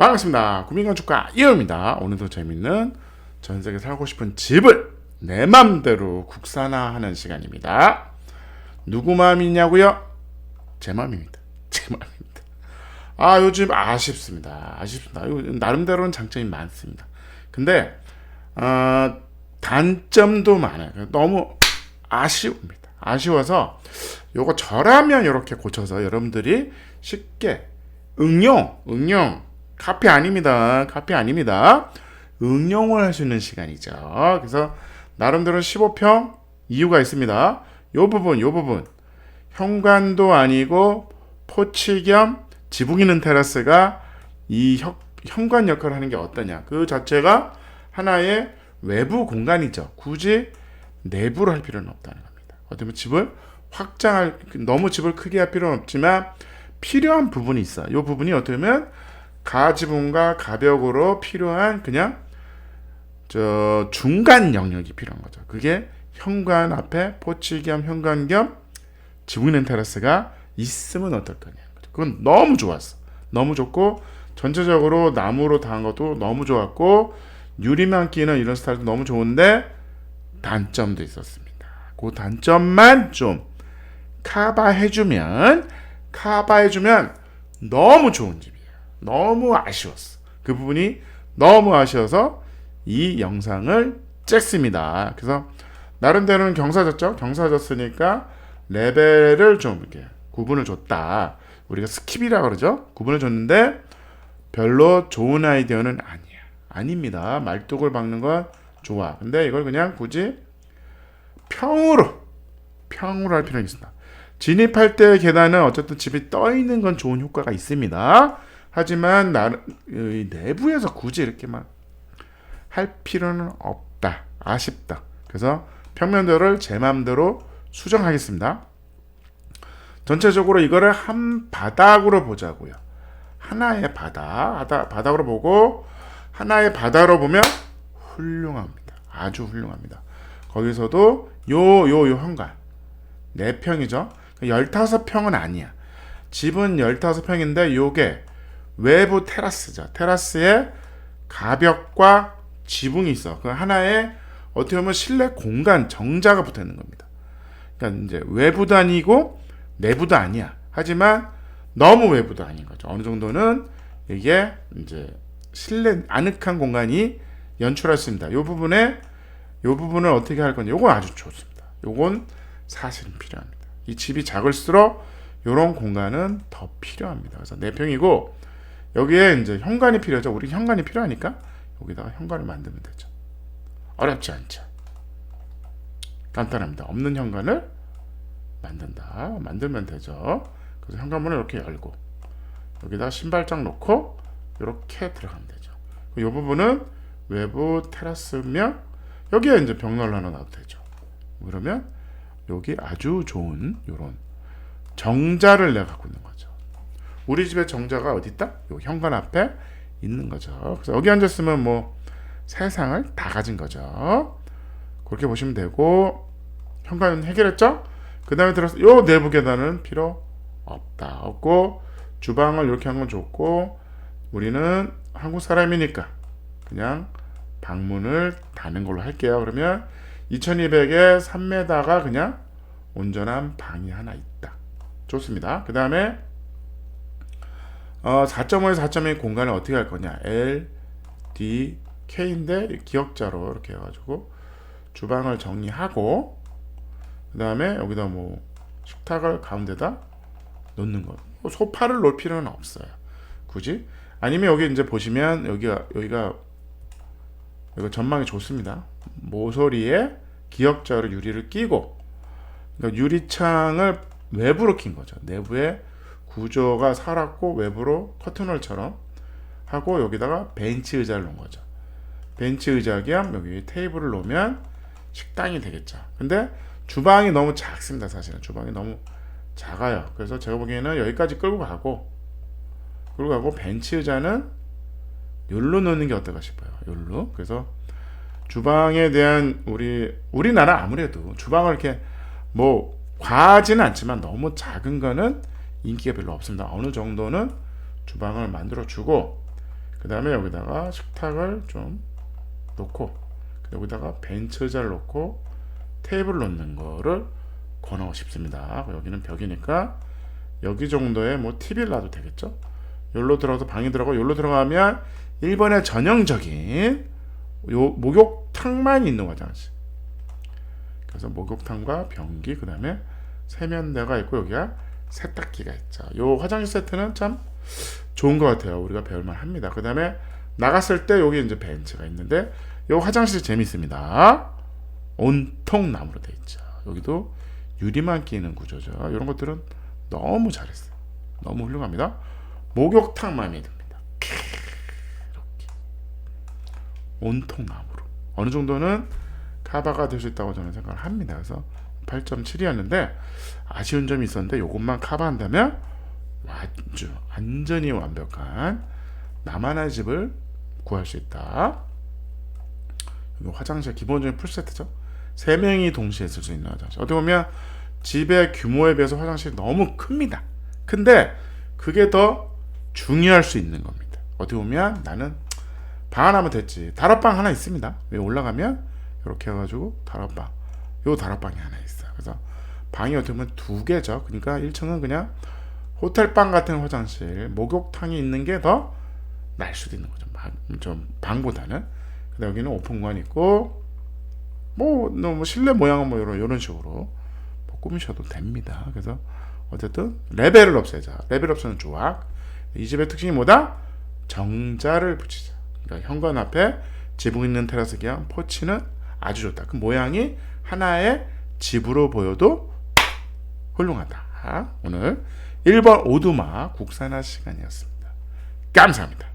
반갑습니다. 구민건축가 이호입니다. 오늘도 재밌는 전 세계 살고 싶은 집을 내 맘대로 국산화하는 시간입니다. 누구 마음이냐고요? 제 마음입니다. 제 마음입니다. 아 요즘 아쉽습니다. 아쉽습니다. 나름대로는 장점이 많습니다. 근데 어, 단점도 많아요. 너무 아쉬웁니다. 아쉬워서 요거 저라면 이렇게 고쳐서 여러분들이 쉽게 응용, 응용, 카피 아닙니다. 카피 아닙니다. 응용을 할 수 있는 시간이죠. 그래서 나름대로 15평 이유가 있습니다. 요 부분, 요 부분. 현관도 아니고 포치 겸 지붕 있는 테라스가 이 현, 현관 역할을 하는 게 어떠냐. 그 자체가 하나의 외부 공간이죠. 굳이 내부로 할 필요는 없다는 겁니다. 보면 집을 확장할, 너무 집을 크게 할 필요는 없지만 필요한 부분이 있어. 이 부분이 어떻게 보면 가지붕과 가벽으로 필요한 그냥 저 중간 영역이 필요한 거죠. 그게 현관 앞에 포치 겸 현관 겸 지붕 있는 테라스가 있으면 어떨 거냐. 그건 너무 좋았어. 너무 좋고 전체적으로 나무로 다한 것도 너무 좋았고 유리만 끼는 이런 스타일도 너무 좋은데 단점도 있었습니다. 그 단점만 좀 커버해주면 커버해주면 너무 좋은 집이에요. 너무 아쉬웠어. 그 부분이 너무 아쉬워서 이 영상을 찍습니다. 그래서 나름대로는 경사졌죠. 경사졌으니까 레벨을 좀 이렇게 구분을 줬다. 우리가 스킵이라 그러죠. 구분을 줬는데 별로 좋은 아이디어는 아니야. 아닙니다. 말뚝을 박는 건 좋아. 근데 이걸 그냥 굳이 평으로 평으로 할 필요는 있습니다. 진입할 때 계단은 어쨌든 집이 떠 있는 건 좋은 효과가 있습니다. 하지만 나 내부에서 굳이 이렇게 막 할 필요는 없다. 아쉽다. 그래서 평면도를 제 마음대로 수정하겠습니다. 전체적으로 이거를 한 바닥으로 보자고요. 하나의 바닥, 바닥으로 보고 하나의 바다로 보면 훌륭합니다. 아주 훌륭합니다. 거기서도 요, 요, 요 현관. 4평이죠. 15평은 아니야. 집은 15평인데 요게 외부 테라스죠. 테라스에 가벽과 지붕이 있어. 그 하나에 어떻게 보면 실내 공간 정자가 붙어 있는 겁니다. 그러니까 이제 외부도 아니고 내부도 아니야. 하지만 너무 외부도 아닌 거죠. 어느 정도는 이게 이제 실내 아늑한 공간이 연출할 수 있습니다. 이 부분에 이 부분을 어떻게 할 건지 요건 아주 좋습니다. 요건 사실은 필요합니다. 이 집이 작을수록 이런 공간은 더 필요합니다. 그래서 4평이고 여기에 이제 현관이 필요하죠. 우리 현관이 필요하니까 여기다가 현관을 만들면 되죠. 어렵지 않죠. 간단합니다. 없는 현관을 만든다. 만들면 되죠. 그래서 현관문을 이렇게 열고 여기다 신발장 놓고 이렇게 들어가면 되죠. 이 부분은 외부 테라스면 여기에 이제 벽난로 하나 놔도 되죠. 그러면 여기 아주 좋은 이런 정자를 내가 갖고 있는 거죠. 우리 집의 정자가 어디 있다? 요 현관 앞에 있는 거죠. 그래서 여기 앉았으면 뭐 세상을 다 가진 거죠. 그렇게 보시면 되고 현관 해결했죠? 그 다음에 들어서 요 내부 계단은 필요 없다. 없고 주방을 이렇게 한 건 좋고 우리는 한국 사람이니까 그냥 방문을 다는 걸로 할게요. 그러면 2200에 3m가 그냥 온전한 방이 하나 있다. 좋습니다. 그 다음에 어, 4.5에서 4.2 공간을 어떻게 할 거냐? L, D, K인데 기억자로 이렇게 해가지고 주방을 정리하고 그 다음에 여기다 뭐 식탁을 가운데다 놓는 것. 뭐 소파를 놓을 필요는 없어요. 굳이 아니면 여기 이제 보시면 여기가 여기가 여기 전망이 좋습니다. 모서리에 기역자로 유리를 끼고 그러니까 유리창을 외부로 낀 거죠. 내부에 구조가 살았고 외부로 커튼홀처럼 하고 여기다가 벤치 의자를 놓은 거죠. 벤치 의자 겸 여기 테이블을 놓으면 식당이 되겠죠. 근데 주방이 너무 작습니다. 사실은 주방이 너무 작아요. 그래서 제가 보기에는 여기까지 끌고 가고 끌고 가고 벤치 의자는 여기로 놓는 게 어떨까 싶어요. 여기로. 그래서 주방에 대한 우리 우리나라 아무래도 주방을 이렇게 뭐 과하지는 않지만 너무 작은 거는 인기가 별로 없습니다. 어느 정도는 주방을 만들어 주고 그 다음에 여기다가 식탁을 좀 놓고 여기다가 벤츠 의자를 놓고 테이블 놓는 거를 권하고 싶습니다. 여기는 벽이니까 여기 정도의 뭐 TV를 놔도 되겠죠. 여기로 들어가서 방에 들어가고 여기로 들어가면 일본의 전형적인 요 목욕탕만 있는 화장실. 그래서 목욕탕과 변기 그다음에 세면대가 있고 여기가 세탁기가 있죠. 요 화장실 세트는 참 좋은 것 같아요. 우리가 배울만 합니다. 그 다음에 나갔을 때 여기 이제 벤치가 있는데 요 화장실 재밌습니다. 온통 나무로 돼 있죠. 여기도 유리만 끼는 구조죠. 이런 것들은 너무 잘했어요. 너무 훌륭합니다. 목욕탕 마음에 듭니다. 이렇게 온통 나무로 어느 정도는 카바가 될 수 있다고 저는 생각을 합니다. 그래서 8.7이었는데 아쉬운 점이 있었는데 이것만 카바한다면 아주 완전히 완벽한 나만의 집을 구할 수 있다. 화장실 기본적인 풀세트죠. 세 명이 동시에 쓸 수 있는 화장실. 어떻게 보면 집의 규모에 비해서 화장실이 너무 큽니다. 근데 그게 더 중요할 수 있는 겁니다. 어떻게 보면 나는 방 하나면 됐지. 다락방 하나 있습니다. 위에 올라가면 이렇게 해가지고 다락방. 요 다락방이 하나 있어요. 그래서 방이 어떻게 보면 두 개죠. 그러니까 1층은 그냥 호텔방 같은 화장실, 목욕탕이 있는 게 더 날 수도 있는 거죠. 방, 좀 방보다는. 근데 여기는 오픈관 있고 뭐 너무 실내 모양은 뭐 이런 이런 식으로 뭐 꾸미셔도 됩니다. 그래서 어쨌든 레벨을 없애자. 레벨 없애는 조합. 이 집의 특징이 뭐다? 정자를 붙이자. 그러니까 현관 앞에 지붕 있는 테라스 기한 포치는 아주 좋다. 그 모양이 하나의 집으로 보여도 훌륭하다. 오늘 1번 오두마 국산화 시간이었습니다. 감사합니다.